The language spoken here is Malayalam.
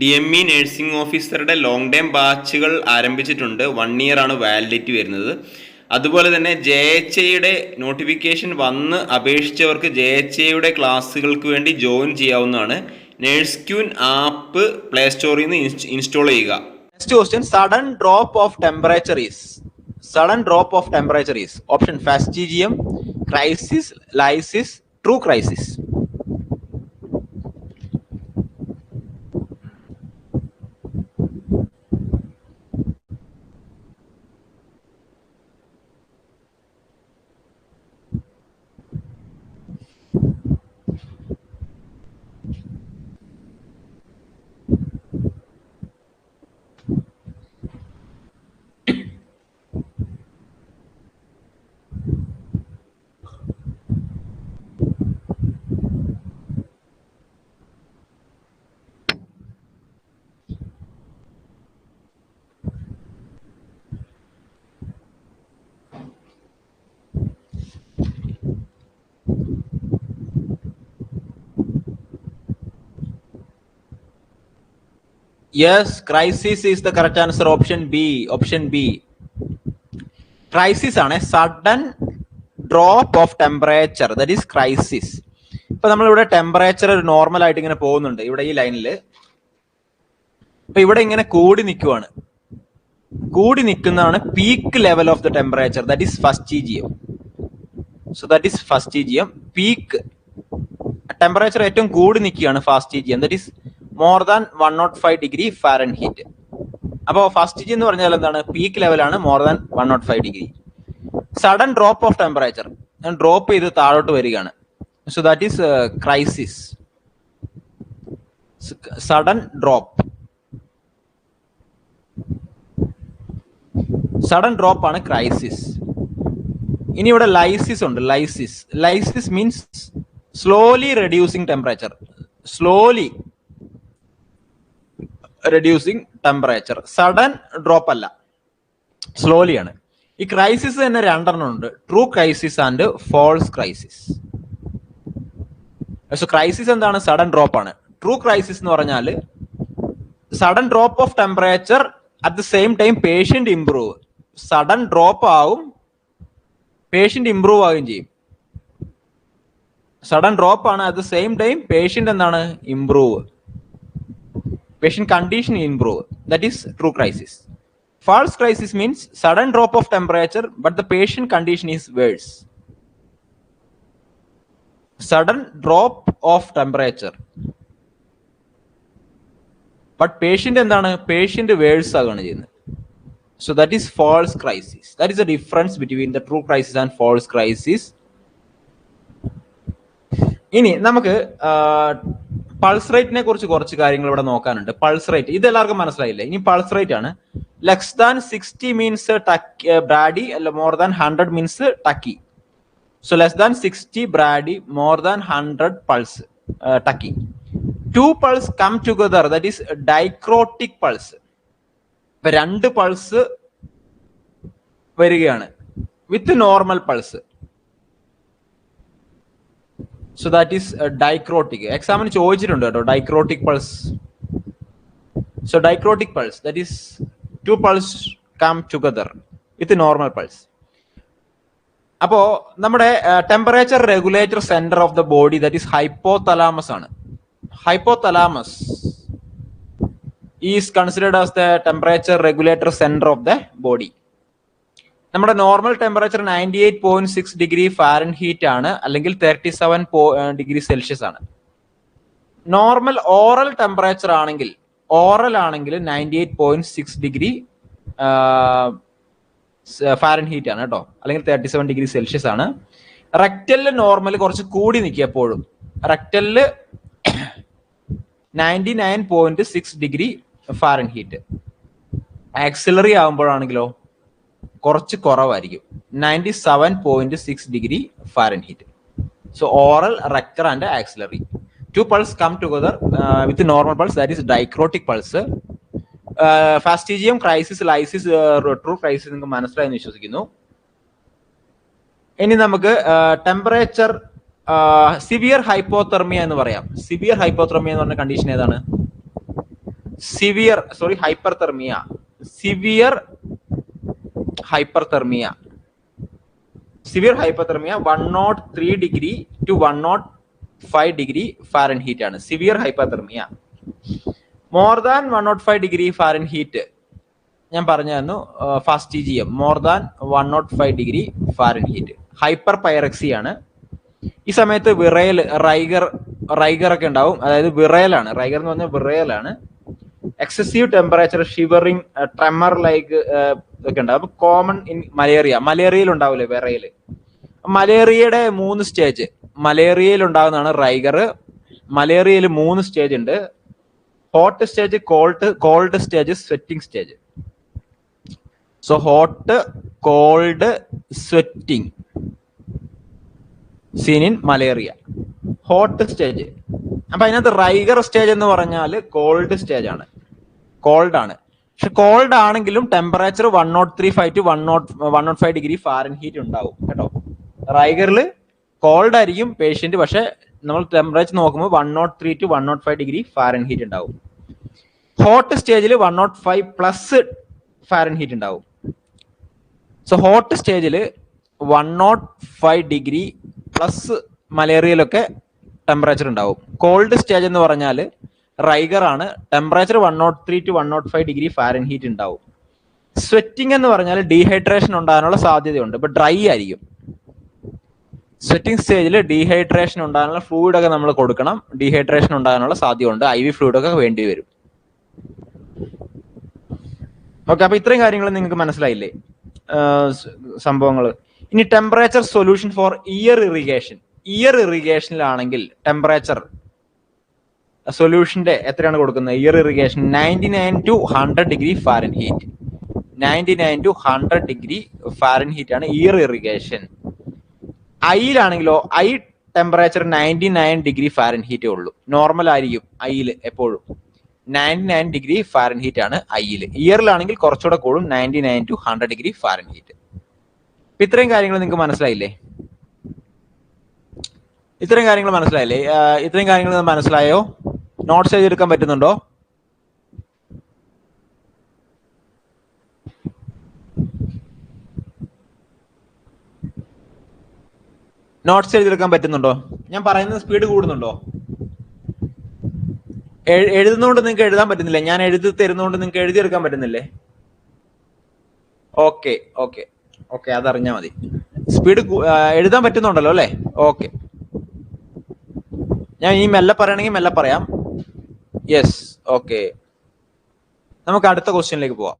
ഡി എം ഇ നഴ്സിംഗ് ഓഫീസറുടെ ലോങ് ടൈം ബാച്ചുകൾ ആരംഭിച്ചിട്ടുണ്ട്. വൺ ഇയർ ആണ് വാലിഡിറ്റി വരുന്നത്. അതുപോലെ തന്നെ ജെ എച്ച് ഐയുടെ നോട്ടിഫിക്കേഷൻ വന്ന് അപേക്ഷിച്ചവർക്ക് ജെ എച്ച് ഐയുടെ ക്ലാസ്സുകൾക്ക് വേണ്ടി ജോയിൻ ചെയ്യാവുന്നതാണ്. നേഴ്സ് ക്യൂൻ ആപ്പ് പ്ലേ സ്റ്റോറിൽ നിന്ന് ഇൻസ്റ്റാൾ ചെയ്യുക. Next question sudden drop of temperature is sudden drop of temperature is option fastigium crisis lysis true crisis. Yes, crisis is the correct answer option B option B crisis ആണ് sudden drop of temperature that is crisis ഇപ്പൊ നമ്മളിവിടെ ടെമ്പറേച്ചർ ഒരു നോർമൽ ആയിട്ട് ഇങ്ങനെ പോകുന്നുണ്ട് ഇവിടെ ഈ ലൈനിൽ ഇപ്പൊ ഇവിടെ ഇങ്ങനെ കൂടി നിൽക്കുവാണ് കൂടി നിൽക്കുന്നതാണ് peak level of the temperature that is fastigium so that is fastigium peak temperature ഏറ്റവും കൂടി നിൽക്കുകയാണ് fastigium that is more than one naught five degree Fahrenheit അപ്പോൾ ജി എന്ന് പറഞ്ഞാൽ എന്താണ്? പീക്ക് ലെവലാണ് more than one naught five degree sudden drop of temperature drop ചെയ്ത് താഴോട്ട് വരികയാണ്. So that is crisis sudden drop sudden drop ആണ് ക്രൈസിസ് ഇനി ഇവിടെ ലൈസിസ് ഉണ്ട്. Lysis lysis means slowly reducing temperature slowly reducing temperature sudden drop അല്ല. സ്ലോലി ആണ്. ഈ ക്രൈസിസ് തന്നെ രണ്ടെണ്ണം ഉണ്ട്. True crisis and false crisis so crisis എന്താണ്? സഡൻ ഡ്രോപ്പ് ആണ്. ട്രൂ ക്രൈസിസ് എന്ന് പറഞ്ഞാൽ sudden drop of temperature at the same time patient improve sudden drop ആവും പേഷ്യന്റ് ഇംപ്രൂവ് ആവുകയും ചെയ്യും. സഡൻ ഡ്രോപ്പ് ആണ്. At the same time patient എന്താണ്? Improve patient condition improve that is true crisis false crisis means sudden drop of temperature but the patient condition is worse sudden drop of temperature but patient എന്താണ് പേഷ്യന്റ് വേഴ്സ് ആകുകയാണ് ചെയ്യുന്നത് so that is false crisis that is a difference between the true crisis and false crisis ഇനി നമുക്ക് പൾസ് റേറ്റിനെ കുറിച്ച് കുറച്ച് കാര്യങ്ങൾ ഇവിടെ നോക്കാനുണ്ട്. പൾസ് റേറ്റ് ഇത് എല്ലാവർക്കും മനസ്സിലായില്ലേ? ഇനി പൾസ് റേറ്റ് ആണ്. Less than sixty means brady അല്ല more than hundred means tachy so less than sixty brady more than hundred pulse tachy two pulse come together that is dicrotic pulse രണ്ട് പൾസ് വരികയാണ്. With normal pulse so that is dicrotic എക്സാമിന് ചോദിച്ചിട്ടുണ്ട് കേട്ടോ dicrotic pulse so dicrotic pulse that is two pulse come together with normal pulse അപ്പോ നമ്മുടെ temperature regulator centre of the body that is hypothalamus ആണ്. Hypothalamus is considered as the temperature regulator centre of the body നമ്മുടെ normal temperature ninety eight point six degree Fahrenheit ആണ് അല്ലെങ്കിൽ തേർട്ടി സെവൻ ഡിഗ്രി സെൽഷ്യസ് ആണ്. നോർമൽ ഓറൽ ടെമ്പറേച്ചർ ആണെങ്കിൽ ഓറൽ ആണെങ്കിൽ ninety eight point six degree Fahrenheit ആണ് കേട്ടോ. അല്ലെങ്കിൽ തേർട്ടി സെവൻ ഡിഗ്രി സെൽഷ്യസ് ആണ്. റെക്റ്റലിൽ നോർമൽ കുറച്ച് കൂടി നിൽക്കുക എപ്പോഴും റെക്ടലിൽ ninety nine point six degree Fahrenheit axillary ആകുമ്പോഴാണെങ്കിലോ കുറച്ച് കുറവായിരിക്കും. Ninety seven point six degree Fahrenheit so oral rectal and axillary two pulse come together with normal pulse that is dicrotic pulse fastigium crisis lysis true crisis നിങ്ങൾക്ക് മനസ്സിലായെന്ന് വിശ്വസിക്കുന്നു. ഇനി നമുക്ക് ടെമ്പറേച്ചർ സിവിയർ ഹൈപ്പോതെർമിയ എന്ന് പറയാം. സിവിയർ ഹൈപ്പോതെർമിയ എന്ന് പറഞ്ഞ കണ്ടീഷൻ ഏതാണ്? Severe sorry hyperthermia severe hyperthermia severe hyperthermia one naught three degree to one naught five degree Fahrenheit ആണ്. Severe hyperthermia more than one naught five degree Fahrenheit ഞാൻ തന്നു fast G M more than one naught five degree Fahrenheit hyperpyrexia ആണ്. ഈ സമയത്ത് വിറയൽ റൈഗർ റൈഗർ ഒക്കെ ഉണ്ടാവും. അതായത് വിറയലാണ്. റൈഗർ എന്ന് പറഞ്ഞാൽ വിറയലാണ്. Excessive temperature shivering tremor like ഒക്കെ ഉണ്ടാവും അപ്പൊ കോമൺ ഇൻ മലേറിയ മലേറിയയിൽ ഉണ്ടാവില്ലേ വിറയിൽ മലേറിയയുടെ മൂന്ന് സ്റ്റേജ് മലേറിയയിൽ ഉണ്ടാകുന്നതാണ് റൈഗർ മലേറിയയിൽ മൂന്ന് സ്റ്റേജ് ഉണ്ട്. Hot stage cold cold stage sweating stage so hot cold sweating seen in malaria hot stage അപ്പൊ അതിനകത്ത് റൈഗർ സ്റ്റേജ് എന്ന് പറഞ്ഞാൽ കോൾഡ് സ്റ്റേജ് ആണ്. കോൾഡ് ആണ്. പക്ഷെ കോൾഡ് ആണെങ്കിലും temperature one naught three five to one naught one naught five degree Fahrenheit ഉണ്ടാവും കേട്ടോ. റൈഗറിൽ കോൾഡ് ആയിരിക്കും പേഷ്യന്റ് പക്ഷെ നമ്മൾ ടെമ്പറേച്ചർ നോക്കുമ്പോൾ one naught three to one naught five degree Fahrenheit ഉണ്ടാവും. ഹോട്ട് സ്റ്റേജിൽ one naught five plus Fahrenheit ഉണ്ടാവും. സോ ഹോട്ട് സ്റ്റേജിൽ one naught five degree plus മലേറിയയിലൊക്കെ temperature ഉണ്ടാവും. കോൾഡ് സ്റ്റേജ് എന്ന് പറഞ്ഞാൽ റൈഗർ ആണ്. Temperature one naught three to one naught five degree Fahrenheit ഉണ്ടാവും. സ്വെറ്റിംഗ് എന്ന് പറഞ്ഞാൽ ഡീഹൈഡ്രേഷൻ ഉണ്ടാകാനുള്ള സാധ്യതയുണ്ട്. ഇപ്പൊ ഡ്രൈ ആയിരിക്കും. സ്വെറ്റിംഗ് സ്റ്റേജിൽ ഡീഹൈഡ്രേഷൻ ഉണ്ടാകാനുള്ള ഫ്ലൂയിഡ് ഒക്കെ നമ്മൾ കൊടുക്കണം. ഡീഹൈഡ്രേഷൻ ഉണ്ടാകാനുള്ള സാധ്യതയുണ്ട്. ഐ വി ഫ്ലൂയിഡ് ഒക്കെ വേണ്ടി വരും. ഓക്കെ അപ്പൊ ഇത്രയും കാര്യങ്ങൾ നിങ്ങൾക്ക് മനസ്സിലായില്ലേ? സംഭവങ്ങൾ ഇനി temperature solution for ear irrigation ear ഇറിഗേഷനിലാണെങ്കിൽ temperature സൊല്യൂഷന്റെ എത്രയാണ് കൊടുക്കുന്നത്? Ear irrigation ninety nine to hundred degree Fahrenheit ninety nine to hundred degree Fahrenheit ആണ് ear irrigation ഐയിലാണെങ്കിലോ eye temperature ninety nine degree ഫാരൻ ഹീറ്റേ ഉള്ളൂ. നോർമൽ ആയിരിക്കും ഐയിൽ എപ്പോഴും. Ninety nine degree Fahrenheit ആണ് ഐയിൽ ഇയറിലാണെങ്കിൽ കുറച്ചുകൂടെ കൂടും ninety nine to hundred degree Fahrenheit ഇത്രയും കാര്യങ്ങൾ നിങ്ങൾക്ക് മനസ്സിലായില്ലേ? ഇത്രയും കാര്യങ്ങൾ മനസ്സിലായില്ലേ? ഇത്രയും കാര്യങ്ങൾ മനസ്സിലായോ? നോട്ട്സ് എഴുതിയെടുക്കാൻ പറ്റുന്നുണ്ടോ? നോട്ട്സ് എഴുതിയെടുക്കാൻ പറ്റുന്നുണ്ടോ? ഞാൻ പറയുന്നത് സ്പീഡ് കൂടുന്നുണ്ടോ? എഴുതുന്നതുകൊണ്ട് നിങ്ങൾക്ക് എഴുതാൻ പറ്റുന്നില്ല? ഞാൻ എഴുതി തരുന്നോണ്ട് നിങ്ങൾക്ക് എഴുതിയെടുക്കാൻ പറ്റുന്നില്ലേ? ഓക്കെ ഓക്കെ ഓക്കെ അതറിഞ്ഞാ മതി. സ്പീഡ് എഴുതാൻ പറ്റുന്നുണ്ടല്ലോ അല്ലേ? ഓക്കെ ഞാൻ ഇനി മെല്ലെ പറയണമെങ്കിൽ മെല്ലെ പറയാം. യെസ് ഓക്കെ നമുക്ക് അടുത്ത ക്വസ്റ്റ്യനിലേക്ക് പോവാം.